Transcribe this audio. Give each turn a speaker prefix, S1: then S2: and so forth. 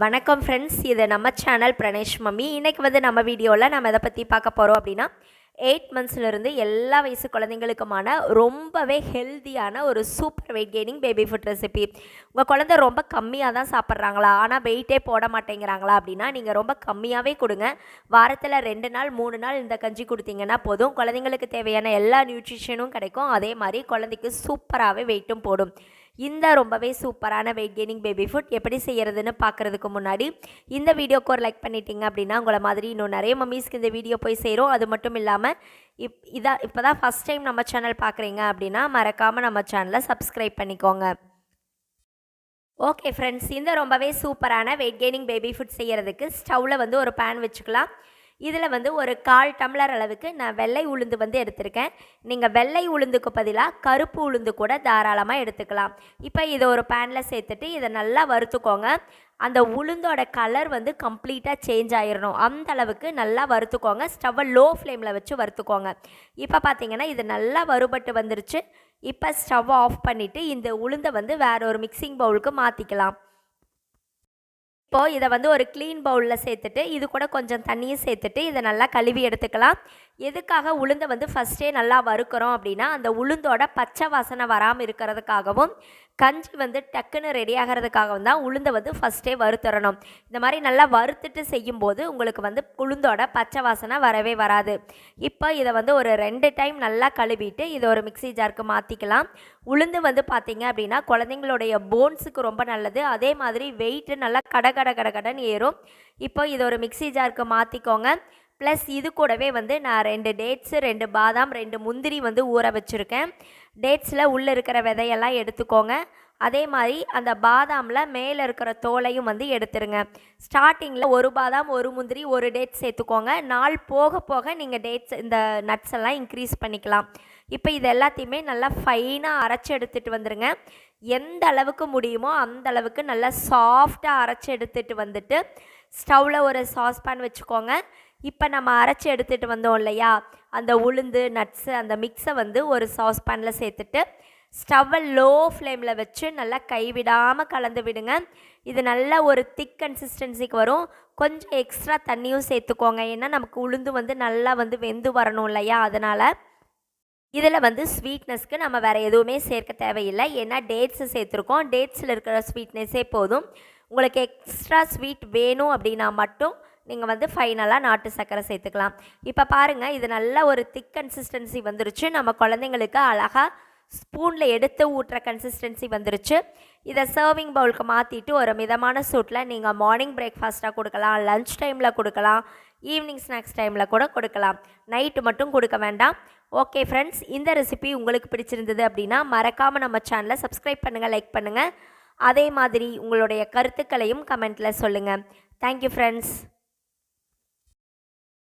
S1: வணக்கம் ஃப்ரெண்ட்ஸ் இது நம்ம சேனல் பிரணேஷ் மம்மி. இன்றைக்கி வந்து நம்ம வீடியோவில் நம்ம இதை பற்றி பார்க்க போகிறோம் அப்படின்னா எயிட் மந்த்ஸ்லேருந்து எல்லா வயசு குழந்தைங்களுக்குமான ரொம்பவே ஹெல்த்தியான ஒரு super weight gaining baby food recipe உங்கள் குழந்தை ரொம்ப கம்மியாக தான் சாப்பிட்றாங்களா? ஆனால் வெயிட்டே போட மாட்டேங்கிறாங்களா அப்படின்னா நீங்கள் ரொம்ப கம்மியாகவே கொடுங்க. வாரத்தில் ரெண்டு நாள் மூணு நாள் இந்த கஞ்சி கொடுத்தீங்கன்னா போதும். குழந்தைங்களுக்கு தேவையான எல்லா நியூட்ரிஷனும் கிடைக்கும். அதே மாதிரி குழந்தைக்கு சூப்பராகவே வெயிட்டும் போடும். இந்த ரொம்பவே சூப்பரான வெயிட் கெய்னிங் பேபி ஃபுட் எப்படி செய்கிறதுன்னு பார்க்குறதுக்கு முன்னாடி இந்த வீடியோக்கு ஒரு லைக் பண்ணிட்டீங்க அப்படின்னா உங்களை மாதிரி இன்னும் நிறைய மம்மீஸ்க்கு இந்த வீடியோ போய் சேரும். அது மட்டும் இல்லாமல் இப் இதான் இப்போ தான் ஃபஸ்ட் டைம் நம்ம சேனல் பார்க்குறீங்க அப்படின்னா மறக்காமல் நம்ம சேனலை சப்ஸ்கிரைப் பண்ணிக்கோங்க. ஓகே ஃப்ரெண்ட்ஸ் இந்த ரொம்பவே சூப்பரான வெயிட் கெய்னிங் பேபி ஃபுட் செய்கிறதுக்கு ஸ்டவ்வில் வந்து ஒரு பேன் வச்சுக்கலாம். இதில் வந்து ஒரு கால் டம்ளர் அளவுக்கு நான் வெள்ளை உளுந்து வந்து எடுத்திருக்கேன். நீங்கள் வெள்ளை உளுந்துக்கு பதிலாக கருப்பு உளுந்து கூட தாராளமாக எடுத்துக்கலாம். இப்போ இதை ஒரு பேனில் சேர்த்துட்டு இதை நல்லா வறுத்துக்கோங்க. அந்த உளுந்தோட கலர் வந்து கம்ப்ளீட்டாக சேஞ்ச் ஆயிடணும் அந்த அளவுக்கு நல்லா வறுத்துக்கோங்க. ஸ்டவ்வை லோ ஃப்ளேமில் வச்சு வறுத்துக்கோங்க. இப்போ பார்த்தீங்கன்னா இது நல்லா வறுபட்டு வந்துருச்சு. இப்போ ஸ்டவ் ஆஃப் பண்ணிவிட்டு இந்த உளுந்தை வந்து வேற ஒரு மிக்சிங் பவுலுக்கு மாற்றிக்கலாம் இப்போது இதை வந்து ஒரு க்ளீன் பவுலில் சேர்த்துட்டு இது கூட கொஞ்சம் தண்ணியும் சேர்த்துட்டு இதை நல்லா கழுவி எடுத்துக்கலாம். எதுக்காக உளுந்தை வந்து ஃபஸ்ட்டே நல்லா வறுக்கிறோம் அப்படின்னா அந்த உளுந்தோட பச்சை வாசனை வராமல் இருக்கிறதுக்காகவும் கஞ்சி வந்து டக்குன்னு ரெடி ஆகிறதுக்காகவும் தான் உளுந்தை வந்து ஃபஸ்ட்டே வறுத்துறணும். இந்த மாதிரி நல்லா வறுத்துட்டு செய்யும்போது உங்களுக்கு வந்து உளுந்தோட பச்சை வாசனை வரவே வராது. இப்போ இதை வந்து ஒரு ரெண்டு டைம் நல்லா கழுவிட்டு இதை ஒரு மிக்சி ஜாருக்கு மாற்றிக்கலாம் உளுந்து வந்து பார்த்தீங்க அப்படின்னா குழந்தைங்களுடைய போன்ஸுக்கு ரொம்ப நல்லது. அதே மாதிரி வெயிட்டு நல்லா கட கட கட கடன் ஏறும். இப்போ இதை ஒரு மிக்சி ஜாருக்கு மாற்றிக்கோங்க ப்ளஸ் இது கூடவே வந்து நான் ரெண்டு டேட்ஸு ரெண்டு பாதாம் ரெண்டு முந்திரி வந்து ஊற வச்சுருக்கேன். டேட்ஸில் உள்ளே இருக்கிற விதையெல்லாம் எடுத்துக்கோங்க. அதே மாதிரி அந்த பாதாமில் மேலே இருக்கிற தோலையும் வந்து எடுத்துருங்க. ஸ்டார்டிங்கில் ஒரு பாதாம் ஒரு முந்திரி ஒரு டேட் சேர்த்துக்கோங்க. நாள் போக போக நீங்கள் டேட்ஸ் இந்த நட்ஸ் எல்லாம் இன்க்ரீஸ் பண்ணிக்கலாம். இப்போ இது எல்லாத்தையுமே நல்லா ஃபைனாக அரைச்சி எடுத்துகிட்டு வந்துடுங்க எந்த அளவுக்கு முடியுமோ அந்த அளவுக்கு நல்லா சாஃப்டாக அரைச்சி எடுத்துகிட்டு வந்துட்டு ஸ்டவ்வில் ஒரு சாஸ்பேன் வச்சுக்கோங்க. இப்போ நம்ம அரைச்சி எடுத்துகிட்டு வந்தோம் இல்லையா? அந்த உளுந்து நட்ஸு அந்த மிக்ஸை வந்து ஒரு சாஸ் பேனில் சேர்த்துட்டு ஸ்டவ்வை லோ ஃப்ளேமில் வச்சு நல்லா கைவிடாமல் கலந்து விடுங்க. இது நல்ல ஒரு திக் கன்சிஸ்டன்சிக்கு வரும். கொஞ்சம் எக்ஸ்ட்ரா தண்ணியும் சேர்த்துக்கோங்க. ஏன்னா நமக்கு உளுந்து வந்து நல்லா வந்து வெந்து வரணும் இல்லையா? அதனால் இதில் வந்து ஸ்வீட்னஸ்க்கு நம்ம வேறு எதுவுமே சேர்க்க தேவையில்லை. ஏன்னா டேட்ஸு சேர்த்துருக்கோம். டேட்ஸில் இருக்கிற ஸ்வீட்னஸே போதும். உங்களுக்கு எக்ஸ்ட்ரா ஸ்வீட் வேணும் அப்படின்னா மட்டும் நீங்கள் வந்து ஃபைனலாக நாட்டு சர்க்கரை சேர்த்துக்கலாம். இப்போ பாருங்கள் இது நல்ல ஒரு திக் கன்சிஸ்டன்சி வந்துருச்சு. நம்ம குழந்தைங்களுக்கு அழகாக ஸ்பூனில் எடுத்து ஊட்டுற கன்சிஸ்டன்சி வந்துருச்சு. இதை சர்விங் பவுலுக்கு மாற்றிட்டு ஒரு மிதமான சூட்டில் நீங்கள் மார்னிங் பிரேக்ஃபாஸ்ட்டாக கொடுக்கலாம் லன்ச் டைமில் கொடுக்கலாம் ஈவினிங் ஸ்நாக்ஸ் டைமில் கூட கொடுக்கலாம். நைட்டு மட்டும் கொடுக்க வேண்டாம். ஓகே ஃப்ரெண்ட்ஸ் இந்த ரெசிபி உங்களுக்கு பிடிச்சிருந்தது அப்படின்னா மறக்காமல் நம்ம சேனலை சப்ஸ்கிரைப் பண்ணுங்கள் லைக் பண்ணுங்கள் அதே மாதிரி உங்களுடைய கருத்துக்களையும் கமெண்ட்டில் சொல்லுங்கள் தேங்க்யூ ஃப்ரெண்ட்ஸ்